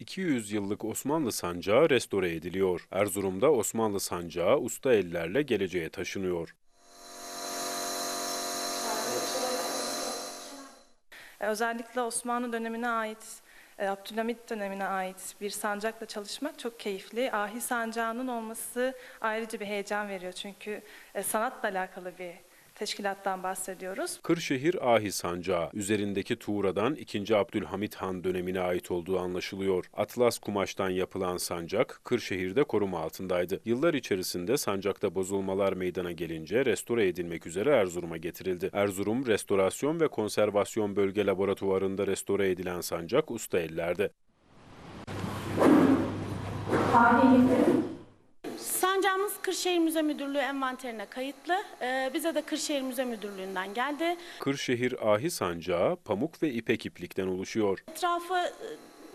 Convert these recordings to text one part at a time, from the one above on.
200 yıllık Osmanlı sancağı restore ediliyor. Erzurum'da Osmanlı sancağı usta ellerle geleceğe taşınıyor. E, Özellikle Osmanlı dönemine ait, e, Abdülhamit dönemine ait bir sancakla çalışmak çok keyifli. Ahi sancağının olması ayrıca bir heyecan veriyor çünkü e, sanatla alakalı bir teşkilattan bahsediyoruz. Kırşehir Ahi Sancağı üzerindeki tuğradan 2. Abdülhamit Han dönemine ait olduğu anlaşılıyor. Atlas kumaştan yapılan sancak Kırşehir'de koruma altındaydı. Yıllar içerisinde sancakta bozulmalar meydana gelince restore edilmek üzere Erzurum'a getirildi. Erzurum Restorasyon ve Konservasyon Bölge Laboratuvarı'nda restore edilen sancak usta ellerde. Sancağımız Kırşehir Müze Müdürlüğü envanterine kayıtlı. Ee, bize de Kırşehir Müze Müdürlüğü'nden geldi. Kırşehir Ahi Sancağı pamuk ve ipek iplikten oluşuyor. Etrafı e,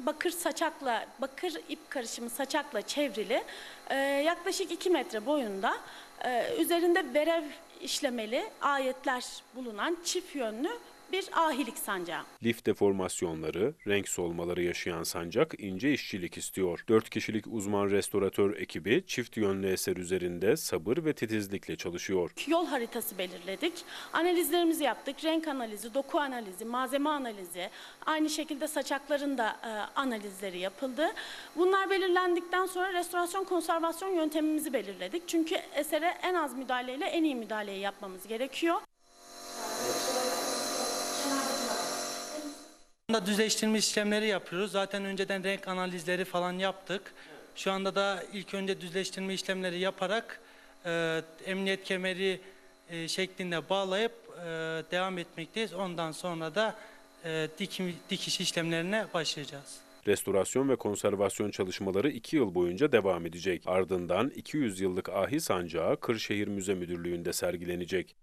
bakır saçakla, bakır ip karışımı saçakla çevrili. Ee, yaklaşık 2 metre boyunda. Ee, üzerinde verev işlemeli ayetler bulunan çift yönlü bir ahilik sancağı. Lif deformasyonları, renk solmaları yaşayan sancak ince işçilik istiyor. 4 kişilik uzman restoratör ekibi çift yönlü eser üzerinde sabır ve titizlikle çalışıyor. Yol haritası belirledik. Analizlerimizi yaptık. Renk analizi, doku analizi, malzeme analizi, aynı şekilde saçakların da e, analizleri yapıldı. Bunlar belirlendikten sonra restorasyon konservasyon yöntemimizi belirledik. Çünkü esere en az müdahaleyle en iyi müdahaleyi yapmamız gerekiyor. Anda düzleştirme işlemleri yapıyoruz. Zaten önceden renk analizleri falan yaptık. Şu anda da ilk önce düzleştirme işlemleri yaparak e, emniyet kemeri e, şeklinde bağlayıp e, devam etmekteyiz. Ondan sonra da e, dikim, dikiş işlemlerine başlayacağız. Restorasyon ve konservasyon çalışmaları 2 yıl boyunca devam edecek. Ardından 200 yıllık ahi sancağı Kırşehir Müze Müdürlüğü'nde sergilenecek.